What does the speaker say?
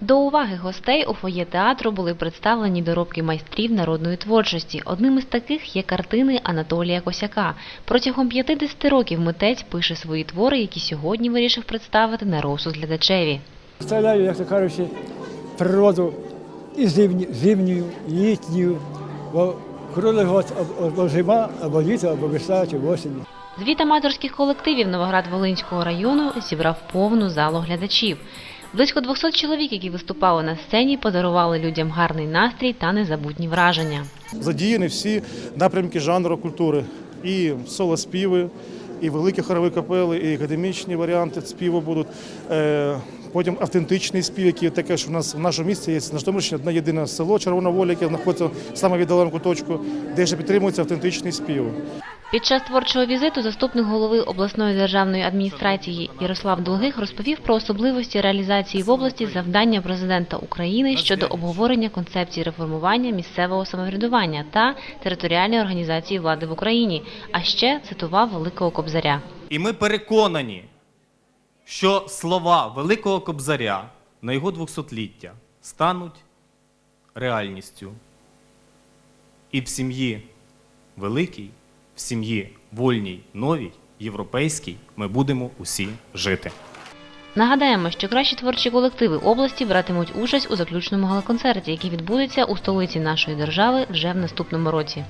До уваги гостей у фоє театру були представлені доробки майстрів народної творчості. Одним із таких є картини Анатолія Косяка. Протягом 50 років митець пише свої твори, які сьогодні вирішив представити на розсуд глядачеві. Представляю, як то кажучи, природу і зимню, зимню, і літню, бо круглий год або- зима, або літо, або весна чи осінь. Звіт аматорських колективів Новоград-Волинського району зібрав повну залу глядачів. Близько 200 чоловік, які виступали на сцені, подарували людям гарний настрій та незабутні враження. задіяні всі напрямки жанру культури. І соло-співи, і великі хорові капели, і академічні варіанти співу будуть. Е, Потім автентичний спів, який таке, що в нас в нашому місті є на Житомирщині одне єдине село Червона Воля, яке знаходиться саме віддалену куточку, де ще підтримується автентичний спів. Під час творчого візиту заступник голови обласної державної адміністрації Ярослав Долгих розповів про особливості реалізації в області завдання президента України щодо обговорення концепції реформування місцевого самоврядування та територіальної організації влади в Україні. А ще цитував великого кобзаря. І ми переконані, що слова Великого Кобзаря на його 200-ліття стануть реальністю. І в сім'ї великій, в сім'ї вольній, новій, європейській ми будемо усі жити. Нагадаємо, що кращі творчі колективи області братимуть участь у заключному галоконцерті, який відбудеться у столиці нашої держави вже в наступному році.